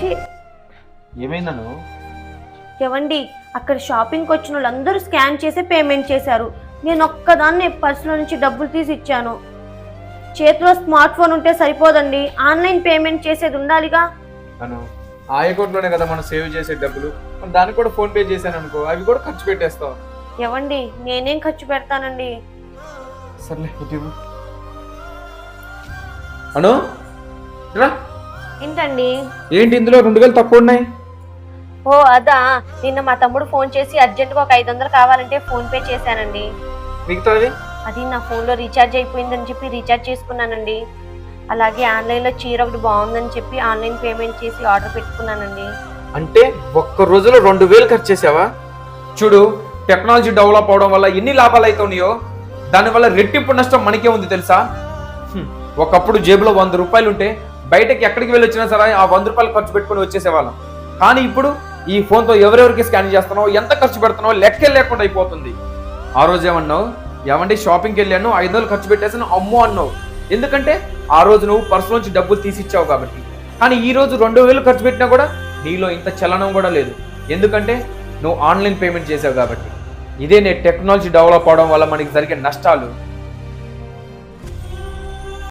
ఛీ, ఏమైందను? ఏవండి అక్కడ షాపింగ్కి వచ్చిన వాళ్ళందరూ స్కాన్ చేసి పేమెంట్ చేశారు. నేను ఒక్కదాన్ని పర్సులో నుంచి డబ్బులు తీసి ఇచ్చాను. చేతిలో స్మార్ట్ ఫోన్ ఉంటే సరిపోదండి. ఆన్లైన్ పేమెంట్ చేసేది ఉండాలిగా? ఆ అకౌంట్లోనే కదా మనం సేవ్ చేసే డబ్బులు. మరి దానికి కూడా ఫోన్ పే చేశాను అనుకో అవి కూడా ఖర్చు పెట్టేస్తావు. ఏవండి నేనేం ఖర్చు పెడతానండి? సర్లే ఇటు ఇవ్వు. అను రా. ఏంటండి? ఏంటి ఇందులో రెండు వేలు తక్కువ ఉన్నాయి? ఓ అదా. నిన్న మా తమ్ముడు ఫోన్ చేసి అర్జెంట్గా ఒక ఐదు వందలు కావాలంటే ఫోన్ పే చేశానండి. అది నా ఫోన్లో రీఛార్జ్ అయిపోయిందని చెప్పి రీఛార్జ్ చేసుకున్నానండి. అలాగే ఆన్లైన్లో చీర ఒకటి బాగుందని చెప్పి ఆన్లైన్ పేమెంట్ చేసి ఆర్డర్ పెట్టుకున్నానండి. అంటే ఒక్క రోజులో రెండు వేలు ఖర్చు చేసావా? చూడు టెక్నాలజీ డెవలప్ అవడం వల్ల ఎన్ని లాభాలు అవుతున్నాయో దానివల్ల రెట్టింపు నష్టం మనకే ఉంది తెలుసా. ఒకప్పుడు జేబులో వంద రూపాయలు ఉంటే బయటకి ఎక్కడికి వెళ్ళి వచ్చినా సరే ఆ వంద రూపాయలు ఖర్చు పెట్టుకుని వచ్చేసేవాళ్ళం. కానీ ఇప్పుడు ఈ ఫోన్తో ఎవరెవరికి స్కాన్ చేస్తున్నావు ఎంత ఖర్చు పెడుతున్నావు లెక్కే లేకుండా అయిపోతుంది. ఆ రోజు ఏమన్నావు? ఏమంటే షాపింగ్కి వెళ్ళాను ఐదు వందలు ఖర్చు పెట్టేసాను అమ్మో అన్నావు. ఎందుకంటే ఆ రోజు నువ్వు పర్సు నుంచి డబ్బులు తీసిచ్చావు కాబట్టి. కానీ ఈ రోజు రెండు వేలు ఖర్చు పెట్టినా కూడా నీలో ఇంత చలనం కూడా లేదు. ఎందుకంటే నువ్వు ఆన్లైన్ పేమెంట్ చేసావు కాబట్టి. ఇదే నేను టెక్నాలజీ డెవలప్ అవడం వల్ల మనకి జరిగే నష్టాలు